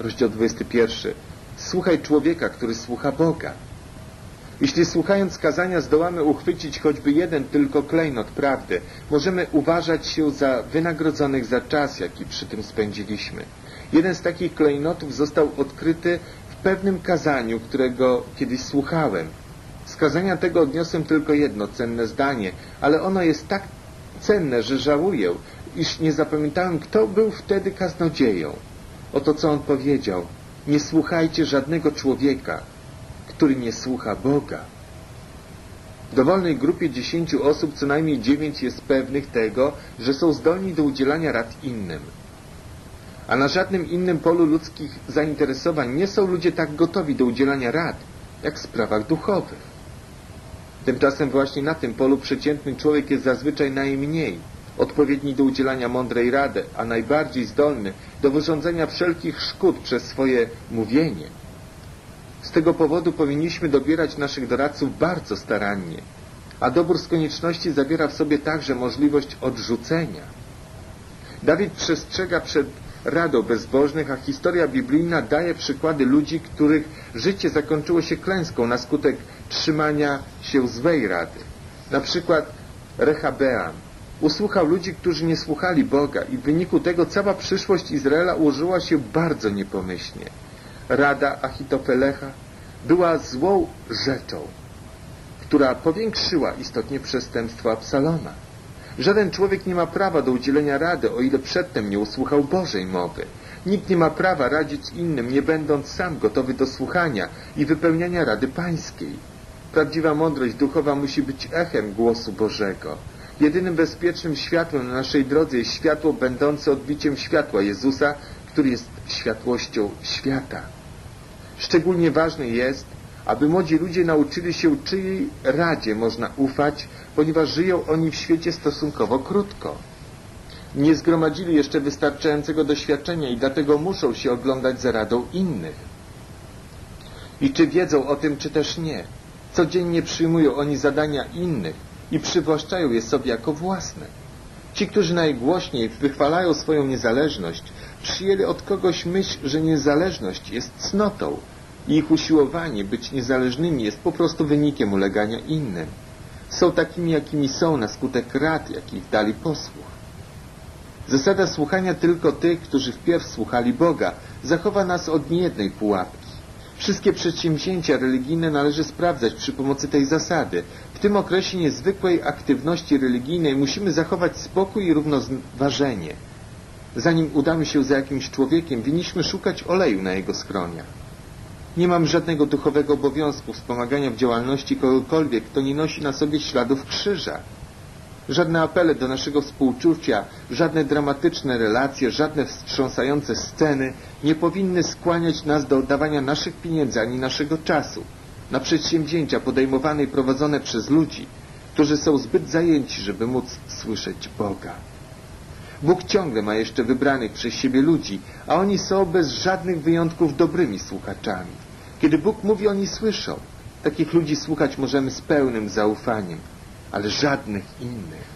rozdział 21. Słuchaj człowieka, który słucha Boga. Jeśli słuchając kazania zdołamy uchwycić choćby jeden tylko klejnot prawdy, możemy uważać się za wynagrodzonych za czas, jaki przy tym spędziliśmy. Jeden z takich klejnotów został odkryty w pewnym kazaniu, którego kiedyś słuchałem. Z kazania tego odniosłem tylko jedno cenne zdanie, ale ono jest tak cenne, że żałuję, iż nie zapamiętałem, kto był wtedy kaznodzieją. Oto co on powiedział. Nie słuchajcie żadnego człowieka, który nie słucha Boga. W dowolnej grupie dziesięciu osób co najmniej dziewięć jest pewnych tego, że są zdolni do udzielania rad innym. A na żadnym innym polu ludzkich zainteresowań nie są ludzie tak gotowi do udzielania rad, jak w sprawach duchowych. Tymczasem właśnie na tym polu przeciętny człowiek jest zazwyczaj najmniej odpowiedni do udzielania mądrej rady, a najbardziej zdolny do wyrządzenia wszelkich szkód przez swoje mówienie. Z tego powodu powinniśmy dobierać naszych doradców bardzo starannie, a dobór z konieczności zawiera w sobie także możliwość odrzucenia. Dawid przestrzega przed radą bezbożnych, a historia biblijna daje przykłady ludzi, których życie zakończyło się klęską na skutek trzymania się złej rady. Na przykład Rehabeam usłuchał ludzi, którzy nie słuchali Boga i w wyniku tego cała przyszłość Izraela ułożyła się bardzo niepomyślnie. Rada Achitofelecha była złą rzeczą, która powiększyła istotnie przestępstwo Absaloma. Żaden człowiek nie ma prawa do udzielenia rady, o ile przedtem nie usłuchał Bożej mowy. Nikt nie ma prawa radzić innym, nie będąc sam gotowy do słuchania i wypełniania rady pańskiej. Prawdziwa mądrość duchowa musi być echem głosu Bożego. Jedynym bezpiecznym światłem na naszej drodze jest światło będące odbiciem światła Jezusa, który jest światłością świata. Szczególnie ważne jest, aby młodzi ludzie nauczyli się, czyjej radzie można ufać, ponieważ żyją oni w świecie stosunkowo krótko. Nie zgromadzili jeszcze wystarczającego doświadczenia i dlatego muszą się oglądać za radą innych. I czy wiedzą o tym, czy też nie. Codziennie przyjmują oni zadania innych i przywłaszczają je sobie jako własne. Ci, którzy najgłośniej wychwalają swoją niezależność, przyjęli od kogoś myśl, że niezależność jest cnotą i ich usiłowanie być niezależnymi jest po prostu wynikiem ulegania innym. Są takimi, jakimi są na skutek rad, jakich dali posłuch. Zasada słuchania tylko tych, którzy wpierw słuchali Boga, zachowa nas od niejednej pułapki. Wszystkie przedsięwzięcia religijne należy sprawdzać przy pomocy tej zasady. W tym okresie niezwykłej aktywności religijnej musimy zachować spokój i równoważenie. Zanim udamy się za jakimś człowiekiem, winniśmy szukać oleju na jego skronia. Nie mam żadnego duchowego obowiązku wspomagania w działalności kogokolwiek, kto nie nosi na sobie śladów krzyża. Żadne apele do naszego współczucia, żadne dramatyczne relacje, żadne wstrząsające sceny nie powinny skłaniać nas do oddawania naszych pieniędzy ani naszego czasu na przedsięwzięcia podejmowane i prowadzone przez ludzi, którzy są zbyt zajęci, żeby móc słyszeć Boga. Bóg ciągle ma jeszcze wybranych przez siebie ludzi, a oni są bez żadnych wyjątków dobrymi słuchaczami. Kiedy Bóg mówi, oni słyszą. Takich ludzi słuchać możemy z pełnym zaufaniem, ale żadnych innych.